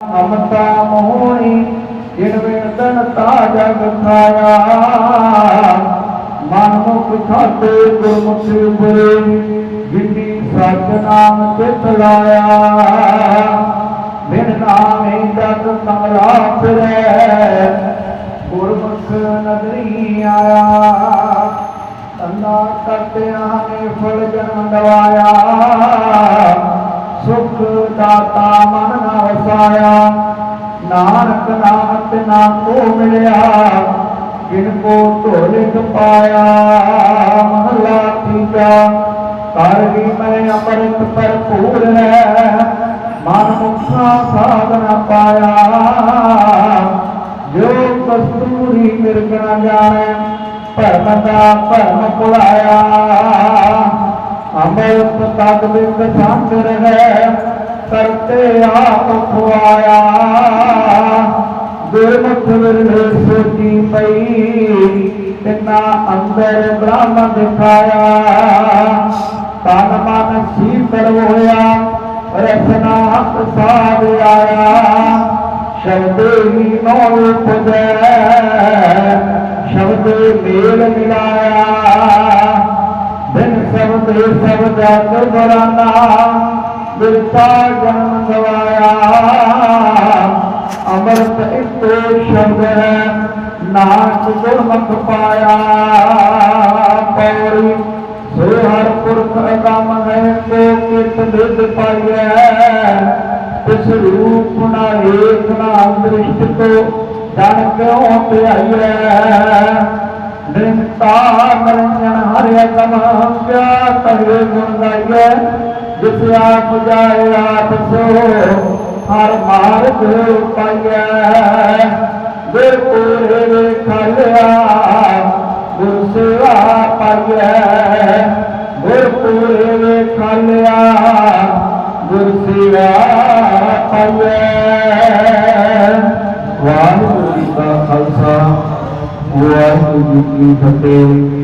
ਮਮਤਾ ਮੋਹਣੀ ਜਿਨ ਬਿਨ ਤਾ ਜਗ ਖਾਇਆ ਮਨ ਮੁਖ ਖਾਤੇ ਗੁਰਮੁਖੀ ਉਪਰੇ ਜਿਨੀ ਸਚ ਨਾਮ ਚਿਤ ਲਾਇਆ। ਬਿਨ ਨਾਮੇ ਜਗ ਕਮਲਾ ਫਿਰੈ ਗੁਰਮੁਖ ਨਦਰੀ ਆਇਆ। ਤੰਨਾ ਕਰਤਿਆਂ ਨੇ ਫਲ ਜਨਮ ਦਵਾਇਆ। ਸੁਖ ਦਾਤਾ ਮਨ ਨਾ ਵਸਾਇਆ। ਨਾਨਕ ਨਾਮ ਨਾ ਕੋ ਮਿਲਿਆ, ਜਿਨ ਕੋ ਢੋਲਿਕ ਪਾਇਆ ਮਹਲਾ ਤੀਜਾ ਕਰ ਵੀ ਮੈਂ ਅੰਮ੍ਰਿਤ ਭਰਪੂਰ ਹੈ। ਮਨ ਮੁਖਾ ਸਾਧਨਾ ਪਾਇਆ। ਜੋ ਕਸਤੂਰੀ ਮਿਰਗ ਜਾਣੈ, ਭਰਮ ਦਾ ਭਰਮ ਭੁਲਾਇਆ। ਅੰਮ੍ਰਿਤ ਤਤ ਬਿੰਦ ਸੰਗ ਕਰਤੇ ਆਪ ਖੁਆਇਆ। ਗੁਰਮੁਖ ਵਿਰਲੇ ਸੋਚੀ ਪਈ, ਤਿਨਾ ਅੰਦਰ ਬ੍ਰਹਮ ਦਿਖਾਇਆ। ਤਨ ਮਨ ਸੀਤਲ ਹੋਇਆ ਰਸਨਾ ਪ੍ਰਸਾਦ ਆਇਆ। ਸ਼ਬਦ ਹੀ ਨੋ ਉਪਜੈ, ਸ਼ਬਦ ਮੇਲ ਮਿਲਾਇਆ ਸ਼ਬਦ ਸ਼ਬਦ ਗੁਰਬਰਾਨਾ ਬਿਰਤਾ ਜਨਮ ਗਵਾਇਆ। ਅਮਰਤ ਇਤੋ ਸ਼ਬਦ ਹੈ ਨਾਨਕ ਗੁਰਮੁਖ ਪਾਇਆ। ਪੌੜੀ ਸੋ ਹਰ ਪੁਰਖ ਅਗੰਮ ਹੈ ਕੋ ਕਿਤ ਨਿਧ ਪਾਈਐ। ਤਿਸ ਰੂਪ ਨਾ ਏਕ ਨਾ ਦ੍ਰਿਸ਼ਟ ਕੋ ਜਨ ਕਿਉ ਧਿਆਈਐ? ਨਿਰੰਕਾਰ ਨਿਰੰਜਨ ਹਰਿ ਕਮ ਪਿਆ ਕਰੇ ਗੁਣ ਗਾਈਐ ਜਿਸ ਆਪ ਜਾਏ ਆਪ ਸੋ, ਹਰ ਮਾਰਗ ਪਾਈਐ ਗੁਰ ਵੇਖਲਿਆ ਗੁਰ ਸੇਵਾ ਪਾਈਐ ਗੁਰ ਵੇਖਲਿਆ ਗੁਰ ਸੇਵਾ ਪਾਈਐ ਵਾਹਿਗੁਰੂ ਜੀ ਕਾ